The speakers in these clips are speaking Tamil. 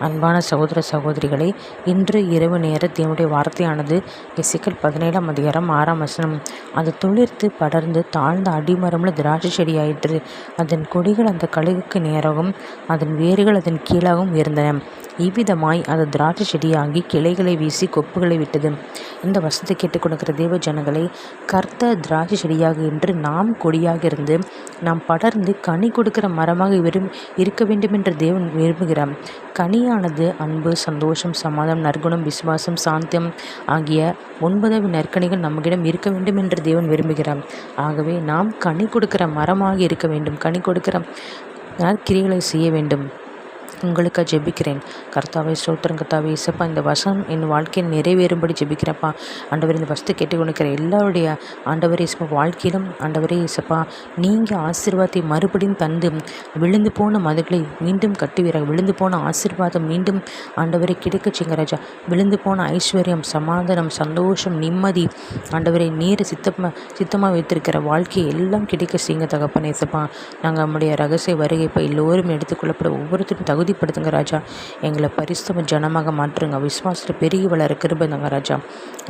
அன்பான சகோதர சகோதரிகளை இன்று இரவு நேர தேவனுடைய வார்த்தையானது எசிக்கல் பதினேழாம் அதிகாரம் ஆறாம் வசனம். அது துளிர்த்து படர்ந்து தாழ்ந்த அடிமரம்ல திராட்சை செடியாயிற்று அதன் கொடிகள் அந்த கழுகுக்கு நேராகவும் அதன் வேர்கள் அதன் கீழாகவும் இருந்தன இவ்விதமாய் அது திராட்சை செடியாகி கிளைகளை வீசி கொப்புகளை விட்டது. இந்த வசத்தை கேட்டுக் கொடுக்கிற தேவ ஜனங்களை கர்த்த திராட்சை செடியாக என்று நாம் கொடியாக இருந்து நாம் படர்ந்து கனி கொடுக்கிற மரமாக விரும் இருக்க வேண்டும் என்று தேவன் விரும்புகிறார். கனியானது அன்பு சந்தோஷம் சமாதம் நற்குணம் விசுவாசம் சாந்தியம் ஆகிய ஒன்பதவி நற்கனிகள் நம்மிடம் இருக்க வேண்டும் என்று தேவன் விரும்புகிறார். ஆகவே நாம் கனி கொடுக்கிற மரமாக இருக்க வேண்டும். கனி கொடுக்கிற கிரிகளை செய்ய வேண்டும். உங்களுக்காக ஜெபிக்கிறேன். கர்த்தாவை ஸ்தோத்திரம் கர்த்தாவை இசப்பா இந்த வசனம் என் வாழ்க்கையில் நிறைவேறும்படி ஜெபிக்கிறப்பா ஆண்டவர் இந்த வசத்தை கேட்டு கொண்டிருக்கிற எல்லாருடைய ஆண்டவரே இசப்பா வாழ்க்கையிலும் ஆண்டவரே இசப்பா நீங்கள் ஆசீர்வாதத்தை மறுபடியும் தந்து விழுந்து போன மதுகளை மீண்டும் கட்டுவீராக. விழுந்து போன ஆசீர்வாதம் மீண்டும் ஆண்டவரை கிடைக்க செய்யுங்க ராஜா. விழுந்து போன ஐஸ்வர்யம் சமாதானம் சந்தோஷம் நிம்மதி ஆண்டவரை நீர் சித்தமாக சித்தமாக வைத்திருக்கிற வாழ்க்கையை எல்லாம் கிடைக்க செய்யுங்க தகப்பனே இசப்பா. நாங்கள் நம்முடைய ரகசிய வருகை இப்போ எல்லோரும் எடுத்துக்கொள்ளப்பட ஒவ்வொருத்தரும் தகுதிப்படுத்துங்க ராஜா. எங்களை பரிசுத்தம ஜனமாக மாற்றுங்க. விஸ்வாசத்தில் பெருகி வளர கிருபந்தாங்க ராஜா.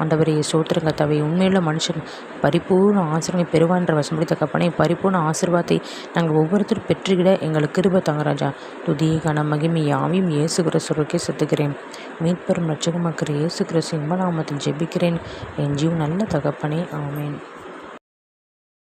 ஆண்டவரே சோத்திரங்க தவை உண்மையுள்ள மனுஷன். பரிபூர்ண ஆசிரியமை பெறுவான்ற வசம்படி தகப்பனே பரிபூர்ண ஆசீர்வாதத்தை நாங்கள் ஒவ்வொருத்தரும் பெற்றுக்கிட எங்களுக்கு கிருப தாங்க ராஜா. துதி கன மகிமை யாவையும் இயேசு கிறிஸ்துவருக்கே செத்துக்கிறேன் மீட்பெரும் ரட்சகமாக்கிற இயேசு கிறிஸ்து இன்பநாமத்தில் ஜெபிக்கிறேன். என் ஜீவ் நல்ல தகப்பனே. ஆமேன்.